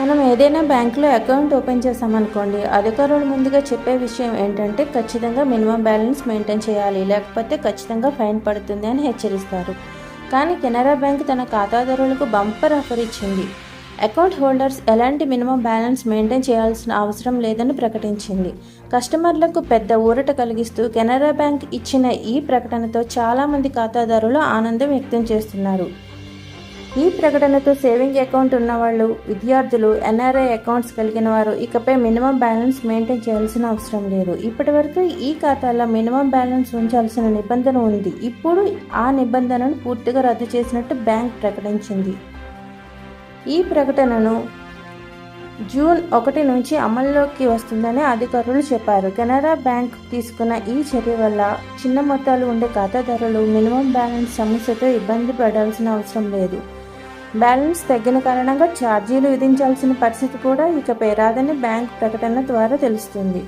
మనం ఏదైనా బ్యాంకులో అకౌంట్ ఓపెన్ చేసామనుకోండి అధికారులు ముందుగా చెప్పే విషయం ఏంటంటే ఖచ్చితంగా మినిమం బ్యాలెన్స్ మెయింటైన్ చేయాలి లేకపోతే ఖచ్చితంగా ఫైన్ పడుతుంది అని హెచ్చరిస్తారు. కానీ కెనరా బ్యాంక్ తన ఖాతాదారులకు బంపర్ ఆఫర్ ఇచ్చింది. అకౌంట్ హోల్డర్స్ ఎలాంటి మినిమం బ్యాలెన్స్ మెయింటైన్ చేయాల్సిన అవసరం లేదని ప్రకటించింది. కస్టమర్లకు పెద్ద ఊరట కలిగిస్తూ కెనరా బ్యాంక్ ఇచ్చిన ఈ ప్రకటనతో చాలామంది ఖాతాదారులు ఆనందం వ్యక్తం చేస్తున్నారు. ఈ ప్రకటనతో సేవింగ్ అకౌంట్ ఉన్నవాళ్ళు విద్యార్థులు ఎన్ఆర్ఐ అకౌంట్స్ కలిగిన వారు ఇకపై మినిమం బ్యాలెన్స్ మెయింటైన్ చేయాల్సిన అవసరం లేదు. ఇప్పటివరకు ఈ ఖాతాలో మినిమం బ్యాలెన్స్ ఉంచాల్సిన నిబంధన ఉంది. ఇప్పుడు ఆ నిబంధనను పూర్తిగా రద్దు చేసినట్టు బ్యాంక్ ప్రకటించింది. ఈ ప్రకటనను జూన్ ఒకటి నుంచి అమల్లోకి వస్తుందని అధికారులు చెప్పారు. కెనరా బ్యాంక్ తీసుకున్న ఈ చర్య వల్ల చిన్న మొత్తాలు ఉండే ఖాతాదారులు మినిమం బ్యాలెన్స్ సమస్యతో ఇబ్బంది పడాల్సిన అవసరం లేదు. బ్యాలెన్స్ తగ్గిన కారణంగా ఛార్జీలు విధించాల్సిన పరిస్థితి కూడా ఇకపై రాదని బ్యాంక్ ప్రకటన ద్వారా తెలుస్తుంది.